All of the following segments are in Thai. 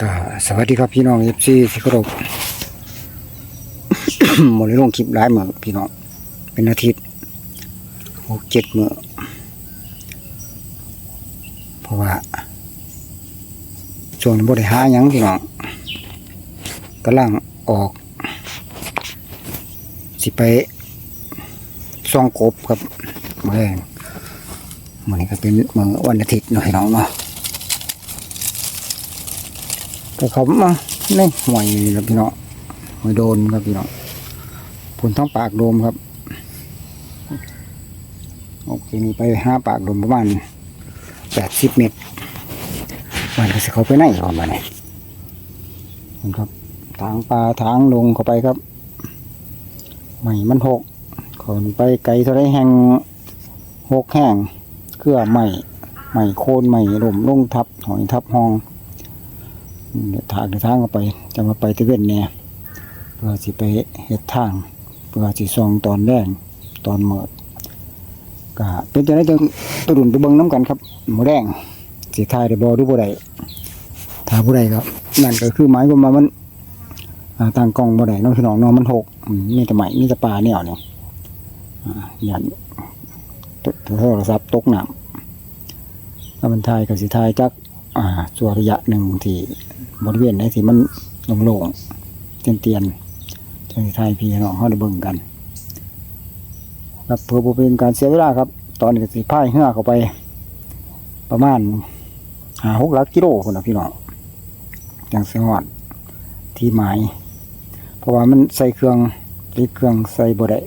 ก็สวัสดีครับพี่น้องเอฟซีที่เคารพหมดเลยลงคลิปหลายมือพี่น้อง เป็นอาทิตย์หกเจ็ดมือเพราะว่าช่วงนี้บริหารยังพี่น้องกำลังออก สิไปซ่องกบครับเมื่อมื่อนี้ก็เป็นเมือวันอาทิตย์เนาะพี่น้องเนาะ ก็ เขามาในหวยครับพี่น้องหวยโดนครับพี่น้องผลทั้งปากโดมครับโอเคนี่ไปห้าปากโดมประมาณแปดสิบเมตรมันก็จะเขาไปไหนประมาณนี้นี่ครับ ทางปลาทางลงเข้าไปครับใหม่มันหกขนไปไกลเท่าไรแห่งหกแห่งเครือใหม่ใหม่โคนใหม่ลมลงทับหอยทับห้อง ทางเดินทางก็ไปจะมาไปตะเวนเนี่ยเพื่อสิไปเฮ็ดทาง เพื่อสิส่องตอนแรกตอนเมิดก็เป็นจะได้จังตะดุนตะเบิงน้ำกันครับหมูแดงสิทายได้บ่หรือบ่ได้ถ้าบ่ได้ครับนั่นก็คือหมายความว่ามันอ่างกองบ่ได้น้องพี่น้องน้องมันหกมีแต่ไหมมีแต่ปลาแนวเนี่ยอ่ายันโทรศัพท์ตกน้ำถ้ามันทายก็สิทายจัก อ่าส่วนระยะหนึ่งที่บริเวณไหนที่มันโล่งๆเตียนเตียนๆจังสิทายพี่น้องเขาได้เบิ่งกัน ครับเพื่อบ่เป็นการเสียเวลาครับ ตอนนี้ก็สิพายเหือเข้าไป ประมาณหาหกลักกิโลคนนะพี่น้องจังสิฮอดที่หมายเพราะว่ามันใส่เครื่องติดเครื่องใส่บ่ได้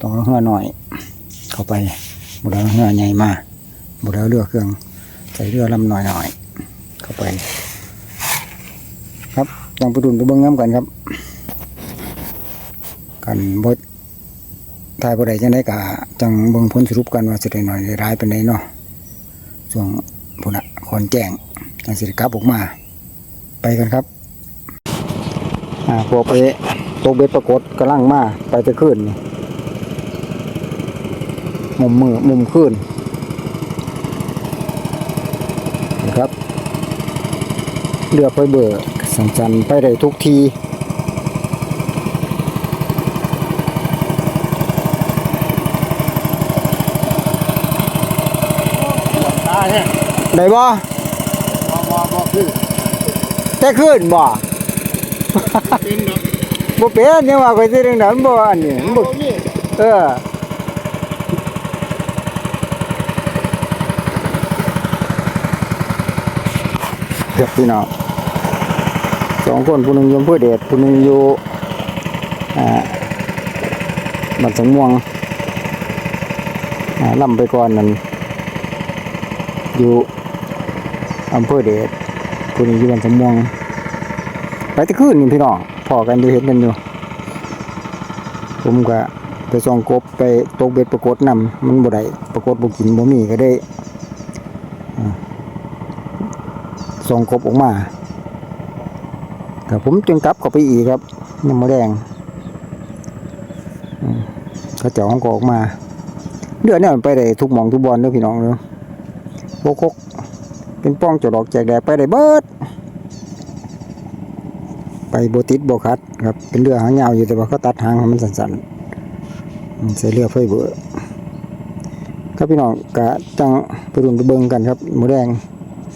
ต้องเอาเหือหน่อย เข้าไปบ่ได้เอาเหือใหญ่มาบ่ได้เอาเรือเครื่อง ใส่เรือลำหน่อยหน่อยๆเข้าไป ครับจังไปดุนไปเบิ้งน้ำกันครับ กันบดทายบดใดจังได้กะจังเบิ้งพ้นสรุปกันว่าสิได้หน่อยร้ายเป็นไดเนาะช่วงพุ่นอะคอนแจ้งจังสิได้กลับออกมา ไปกันครับอ่าพวกไปตกเบ็ดปรากฏกำลังมาไปจะขึ้นมุมมือมุมขึ้น นะ ครับ เรือไฟเบอร์สัญจันไปได้ทุกทีตาเนี่ยได้บ่มองมองมองคือแต่ขึ้นบ่เป็นเนาะบ่เป็นยังว่าก็สิเรื่องนั้นบ่อันนี้มันบ่นี่เออ เกือบพี่น้องสองคนผู้หนึ่งอยู่อำเพื่อเดชผู้หนึ่งอยู่อ่าบ้านสงม่วงอ่าล่ำไปก่อนนั่นอยู่อำเภอเดชผู้หนึงอยู่บ้านสงม่วงไปตะคืนนี่พี่น้องพอกันอยู่เห็นกันอยู่ผมก็ไปส่องกบไปตกเบ็ดปรากฏนำมันบ่ได้ปรากฏบ่กินบ่มีก็ได้อ่า ส่งกบออกมาก็ผมจึงกลับเข้าไปอีกครับยังบ่แดงอืมเขาเจ้าของกออกมาเดือนนี้มันไปได้ทุกหมองทุกบอลเด้อพี่น้องเด้อโบกกเป็นป้องจอดอกแจกแดดไปได้เบิด ไปโบติดโบคัดครับเป็นเรือหางยาวอยู่แต่ว่าเขาตัดหางให้มันสั้นๆใส่เรือไฟเบอร์ครับพี่น้องกะจังไปรุนไปเบิงกันครับหมูแดง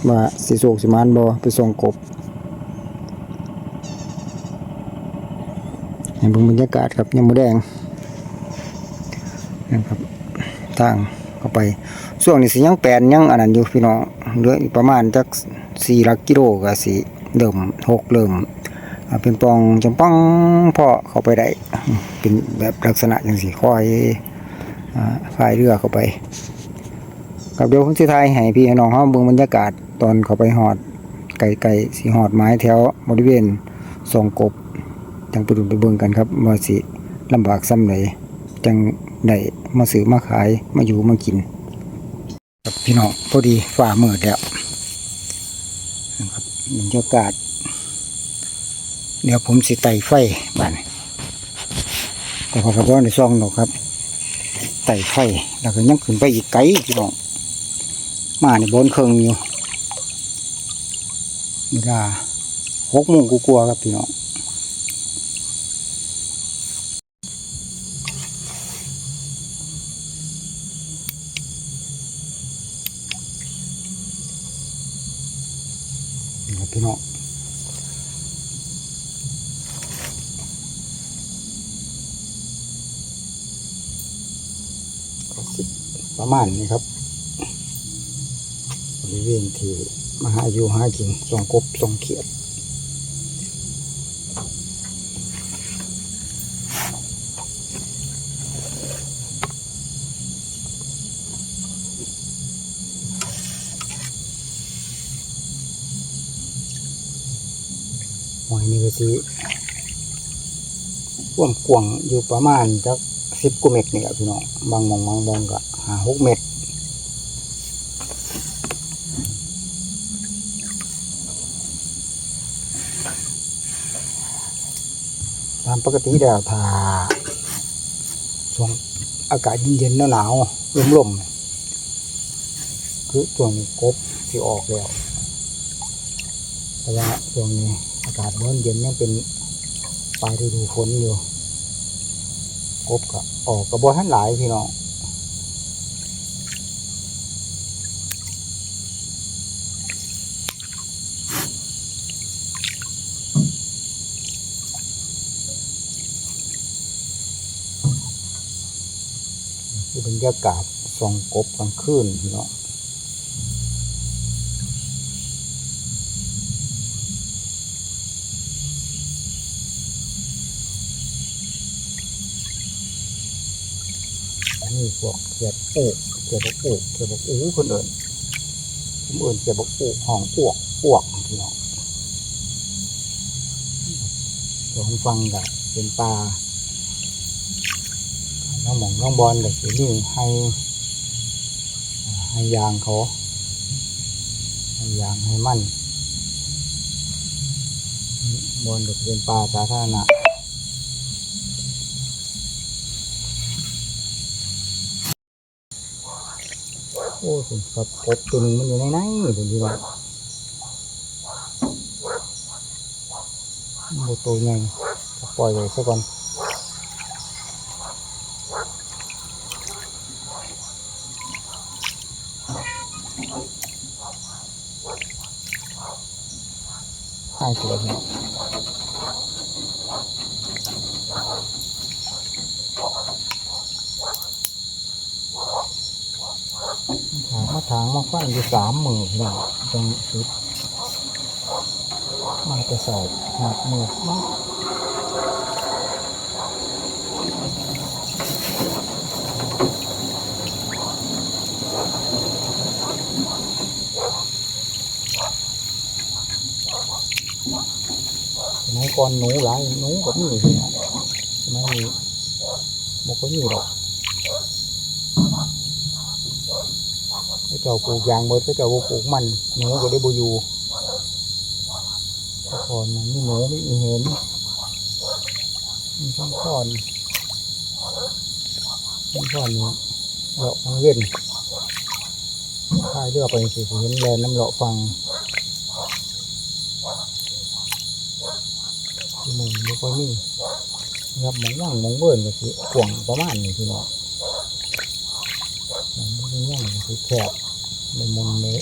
ว่าสิโศกสิมานบ่ไปส่งกบให้เบิ่งบรรยากาศครับยังมแดงนะครับทางเข้าไปช่วงนี้สิยังแปลนยังอันนั้นอยู่พี่น้องเหลืออีกประมาณจัก4หลักกิโลก็สิเริ่มหกเริ่มเป็นปองจำปังพอเข้าไปได้เป็นแบบลักษณะอย่างสีคอยอ่าพายเรือเข้าไป กับเดี๋ยวผมจะทายให้พี่ให้น้องเขาเบิ่งบรรยากาศตอนเขาไปหอด ไก่ไก่สีหอดไม้แถวบริเวณสองกบจังไปดูไปเบิ่งกันครับว่าสิลำบากซ้ำไหนจังได้มาซื้อมาขายมาอยู่มากินครับพี่น้องพอดีฝ่ามืดแล้วนะครับบรรยากาศ เดี๋ยวผมสิไต่ไฟบ้านแต่พอกระบอกในซองดอกครับไต่ไฟแล้วก็ยังขึ้นไปอีกไกลพี่น้อง มาในบนเคิงอยู่เวลาหกโมงกูกลัวครับพี่น้องพี่น้องประมาณนี้ครับ ริเวณที่มาหาอยู่หากินส่องกบส่องเขียดหอยนี่ก็สิว้างกวางอยู่ประมาณจักสิบกว่าเมตรนี่แหละพี่น้อง บางมองบางบองก็หาหกเมตร ตามปกติแล้วถ้าช่วงอากาศเย็นๆหนาวๆลมๆคือช่วงนี้กบที่ออกแล้วแต่ว่าช่วงนี้อากาศร้อนเย็นยังเป็นปลายฤดูฝนอยู่กบก็ออกกระบอกหันหลายพี่น้องคือ บรรยากาศส่องกบกลางคืนพี่น้องอันนี้พวกเขียดโอกเขียดบกโอกเขียดบกอู้คนเอิญผมเอิญเขียดบกโอกห้องอ้วกอ้วกพี่น้องเดี๋ยวฟังกับเป็นปลา น้องหมองน้องบอลกับสีนี่ให้ให้ยางเขาให้ยางให้มั่นบอลกับเป็นปลาสาธารณะโอ้ผมกับกบตัวนึงมันอยู่ในไหนถึงที่ว่าตัวใหญ่ปล่อยไว้ซะก่อน ใช่ตัวเนี้ถางมาถางมาฟันอยู่สามหมือพี่น้องตรงสุดมาจะใส่หักหมื่นมาก ก่อนหนูหลายหนูก็มีพี่น้องสมัยนี้บอกก็มีหรอกเขาเจ้าปลูกยางเบิดเขาเจ้าปลูกมันหนูก็ได้บอยู่ตะกอนนมีหนูมีอีเห็นมีช่องคอนช่องคอนนี่เลาะฟังเว้นพายเรือไปสิสิเห็นแลนน้ำเลาะฟังที่หมึงไม่ ค่อยมีครับมองว่างมองเบิ่นก็สิกว่างประมาณนี้พี่น้องหมองว่างว่างก็สิแคบในมุมนี้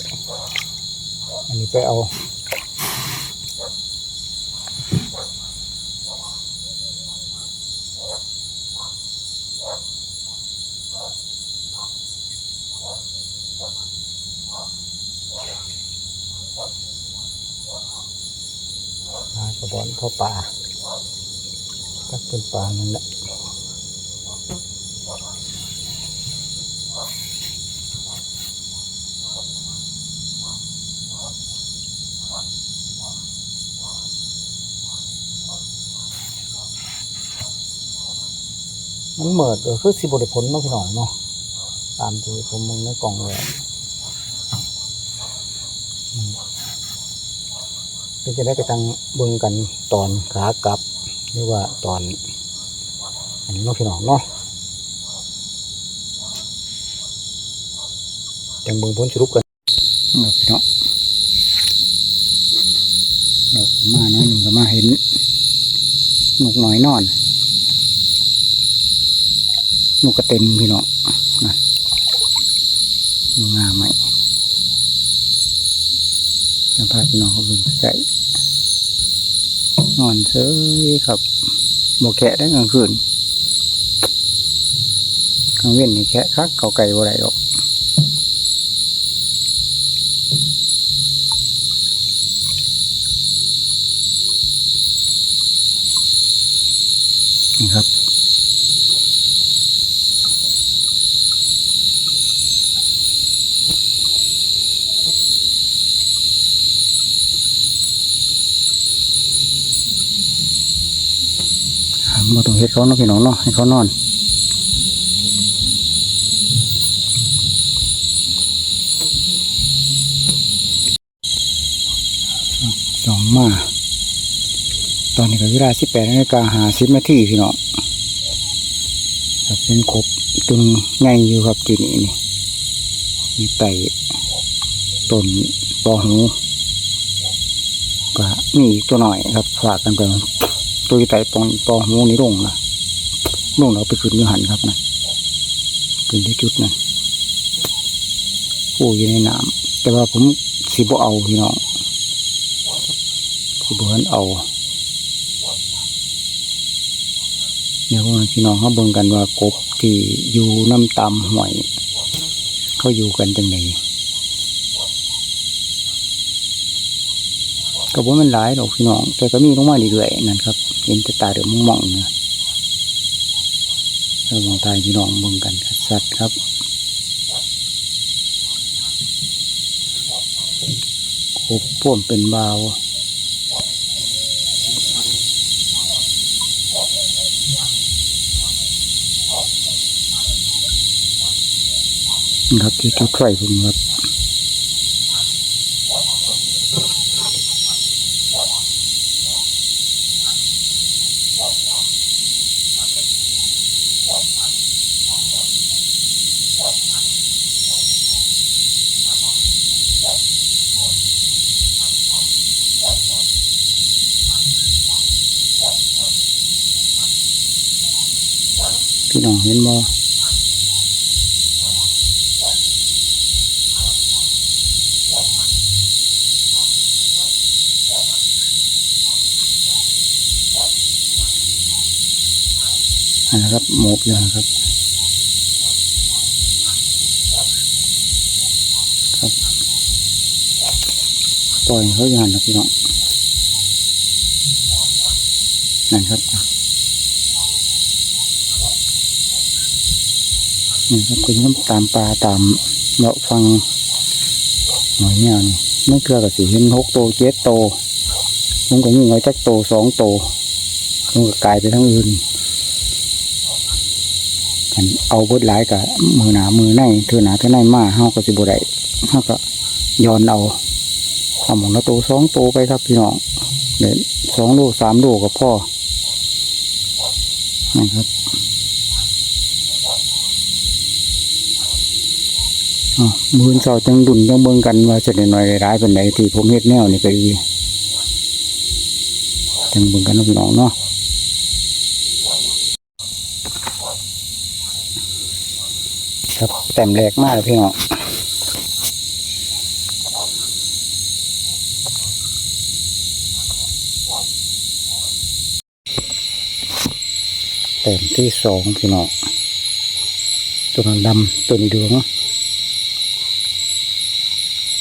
อันนี้ไปเอากระบอนเข้าป่า เป็นปลานั่นแหละมันเหมิดก็คือสิบริผลเนาะพี่น้องเนาะตามที่ผมมองในกล่องเลยอืมก็จะได้ไปตังเบิ่งกันตอนขากลับ หรือว่าตอน อันนี้เนาะพี่น้องเนาะจังเบิ่งผลสรุปกันเนาะพี่น้องดอกมาน้อยหนึ่งก็มาเห็นนกน้อยนอนนกกระเต็นพี่น้องนั่นนกงามไหมจะพาพี่น้องเขาเบิ่งใส่ นอนเฉยครับโมแคะได้กลางคืนกลางเว้นนี่แคะคักเขาไก่บ่ไรหรอก ต้องเฮ็ดเขาเนาะพี่น้องเนาะให้เขานอนจองมา ตอนนี้ก็เวลาสิบแปดนาฬิกาหาสิบนาทีพี่น้องครับเป็นครบตึงไงอยู่ครับที่นี่นี่มีไต่ต้นปอหูก็มีตัวหน่อยครับฝากกันไป ตัวไต่ปองปองหูนี่ลงนะลงแล้วไปขึ้นยูหันครับนะขึ้นที่จุดนั้นผู้อยู่ในน้ำแต่ว่าผมสิบ่เอาพี่น้องสิบ่หันเอาเดี๋ยวว่าพี่น้องเขาเบิ่งกันว่ากบที่อยู่น้ำตำห่วย เขาอยู่กันจังไงก็บ่แมันหลายดอกพี่น้อง แต่ก็มีลงมาเรื่อยๆนั่นครับ เห็นแต่ตาเดือดมองๆเนะเรามองตายพี่น้องเบิ่งกันสัตว์ครับกบพ่วมเป็นบาวครับที่จุดไฟผมครับ นนะครับหมบอยู่นะครับ ครับปล่อยเขาอย่างนะพี่น้องนั่นครับนี่ครับคุณต้องตามปลาตามเลาะฟังหน่อยเนี่ยนี่ไม่เกลือกับสีเห็นหกโตเจ็ดโตผมก็ยิงไว้จักโตสองโตผมก็กลายไปทั้งอื่น เอาบิดหลายกับมือหนามือในเธอหนาเธอในมาเฮาก็สิบ่ได้เฮาก็ย้อนเอาทำของละโตสองโตไปครับพี่น้องเดี๋ยวสองโลสามโลก็พอนะครับมือเสาจังดุนจังเบิ่งกันว่าจะได้หน่อยร้ายเป็นไหนที่ผมเฮ็ดแนวนี่ก็ดีจังเบิ่งกันพี่น้องเนาะ ครับแต้มแรกมากพี่น้องแต้มที่สองพี่น้องตัวนั้นดำตัวนี้เหลือง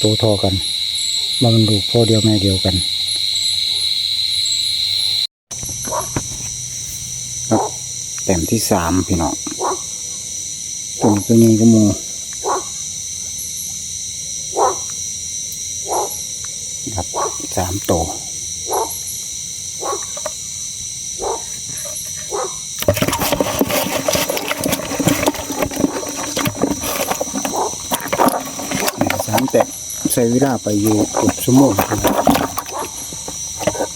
ตัวทอกันมันดูพ่อเดียวแม่เดียวกันแต้มที่สามพี่น้อง ตัวนี้ตัวนี้ก็มูครับสามตัวสามแต่ใช้เวลาไปอยู่เกือบชั่วโมงครับ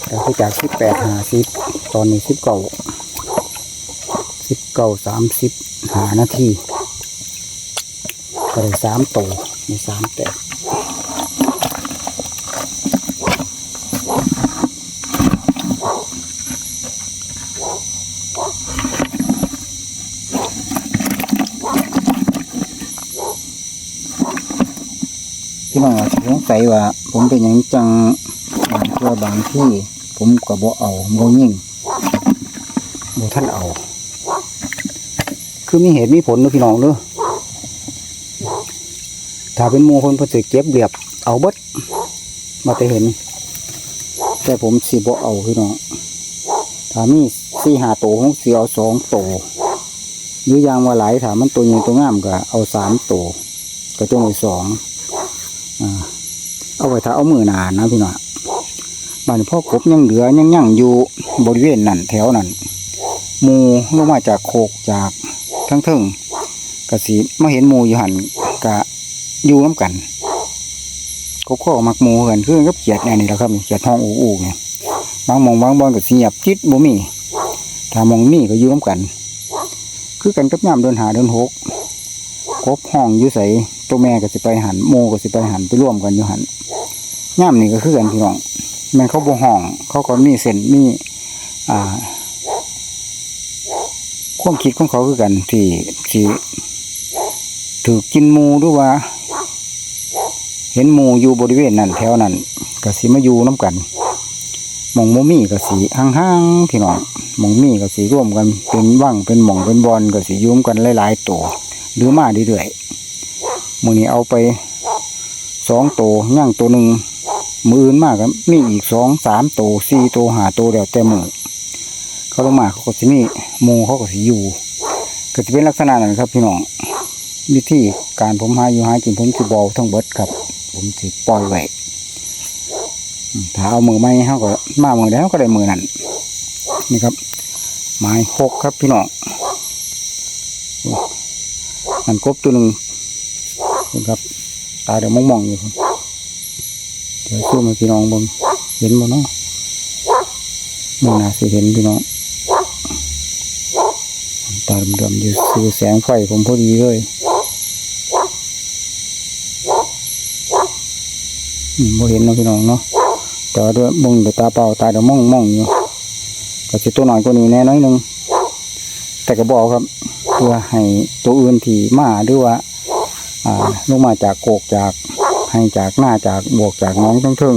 แต่ที่จากสิบแปดหาสิบตอนนี้สิบเก้าสิบเก้าสามสิบหานาที ก็ได้สามตัวมีสามแต่ที่น้องสงสัยว่า ผมเป็นอย่างจังบางตัวบางที่ ผมก็บ่เอาบ่ยิ่งบ่ท่านเอา คือมีเหตุมีผลนะพี่น้องเนอะ ถ้าเป็นมูคนเพิ่นสิเก็บเรียบเอาเบิดมาแต่เห็น แต่ผมสิบ่เอาพี่น้องถ้ามีสี่ห้าตัวผมสิเอาสองตัวหรืออยางว่าหลายถามมันตัวใหญ่ตัวงามก็เอาสามตัวก็จงไว้สองอ่าเอาไว้ถ้าเอามือหนานะพี่น้องบ้านพ่อกบยังเหลือยังยั่งอยู่บริเวณนั่นแถวนั้นมูลงมาจากโคกจากทั้งเทิงกะสีมาเห็นมูอยู่หันกะ อยู่น้ำกันกบข้อมักหมูเหินคือกับเขียดแน่นี่แหละครับเขียดห้องอูอูเนี่ยบางมองบางบอนก็สียบจิตบ่มีถ้ามองมีก็อยู่น้ำกัน คือกันกับยามเดินหาเดินหกกบห้องอยู่ใสตัวแม่ก็สิไปหันโมก็สิไปหันไปร่วมกันอยู่หันย่ามนี่ก็คือกันพี่น้องมันเขาบ่ห้อง เขาก็มีเส้นมีอ่าความคิดของเขาคือกันที่ที่ถือกินมูหรือว่า ห็นหมูอยู่บริเวณนั้นแถวนั้นก็สิมาอยู่น้กันหมองโมมี่ก็สีห่างๆพี่น้องหมองมี่ก็สีร่วมกันเป็นว่างเป็นหม่องเป็นบอลก็สียุ่มกันหลายๆตัวหรือมาเรื่อยๆมือนี้เอาไปสองตัวย่างตัวหนึ่งมืออื่นมากครับมีอีกสองสามตัวสี่ตัวหาตัวเดียวแต่มือเขาลงมาเขาก็จะมีหมูเขาก็สีอยู่ก็จะเป็นลักษณะนั้นครับพี่น้องวิธีการผมหาอยู่หากินผมสิบอลทั้งเบิดครับ ผมสิปล่อยไว้ถ้าเอามือไม่เขาก็มามือแล้วก็ได้มือนั่นนี่ครับ ไม้หกครับพี่น้องนั่นกบตัวหนึ่งนี่ครับ ตาเดี๋ยวมองๆอยู่ครับเดี๋ยวช่วยมาพี่น้องบงเห็นบ่เนาะมันน่าสิเห็นพี่น้องตาดำๆอยู่สื่อแสงไฟผมพอดีเลย อืม บ่เห็นเนาะพี่น้องเนาะแต่ว่าด้วยมึงเดี๋ยวตาเปล่าตาเดี๋ยวมองมองอยู่ก็สิตัวหน่อยกว่านี้แน่น้อยหนึงแต่ก็บอกครับ เพื่อให้ตัวอื่นที่มาหรือว่า อ่าลงมาจากโกกจากให้จากหน้าจากบวกจากน้องทั้งเทิง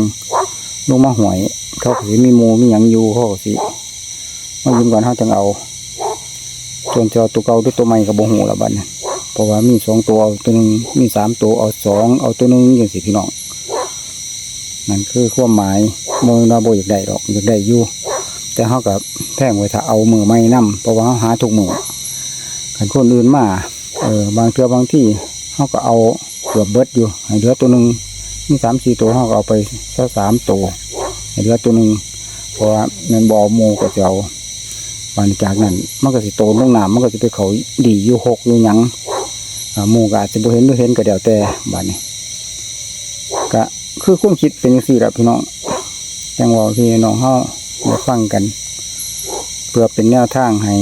ลงมาหวย เขาสิมีมูมีหยังอยู่เขาสิมายืนก่อนเขาจังเอาส่วนจะเอาตัวเก่าด้วยตัวใหม่กับบ่หูละบัดนี้เพราะว่ามีสองตัวเอาตัวหนึ่งมีสามตัวเอาสองเอาตัวหนึ่งอย่างสิพี่น้อง นั่นคือความหมายโมยนาโบอยากได้ดอกอยากได้อยู่แต่เขากับแท่งไว้ถ้าเอามือไม่นํเพราะว่าเขาหาทุกมือขันคนอื่นมาเออบางเทือบางที่เขาก็เอาเกือบเบิดอยู่ให้เหลือตัวหนึ่งมีสามสี่ตัวเขาก็เอาไปสักสามตัวให้เหลือตัวหนึ่งเพราะว่าเงินบอโมก็จะเอาบางจากนั้นมันก็สิโตลงน้ำมันก็จะไปเขาดีอยู่หกอยู่ยังมูก็อาจจะบ่เห็นบ่เห็นก็เดี๋ยวแต่บานนี้ก็ คือความคิดเป็นย่งสี่แหละพี่น้องจังหวะพี่น้องเฮาได้ฟังกัน เพื่อเป็นแนวทางให้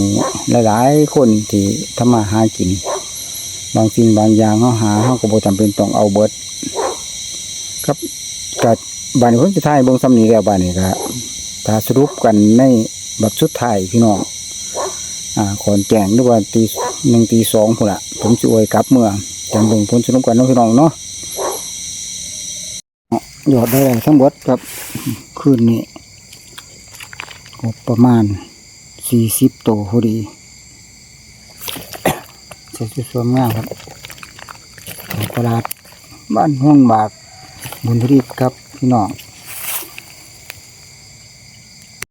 หลาย ๆ คนที่ทำมาหากิน บางสิ่งบางอย่างเฮาหาเฮาก็บ่จำเป็นต้องเอาเบิด ครับกับ้านนี้ผมจะทายเบิ่งซ้ำนี้แล้วบานนี้ก็ถ้าสรุปกันในแบบสุดท้ายพี่น้องอ่าขอนแก่งหรือว่าตีหนึ่งตีสองพุ่นละผมจะอวยกลับเมื่อจังเบิ่งผลสรุปกันเนาะพี่น้องเนาะ ยอดได้ทั้งหมดครับคืนนี้ประมาณสี่สิบโตวพอดีเสร็จสวยงามครับของตลาดบ้านห้องบากบุญรีบครับพี่น้อง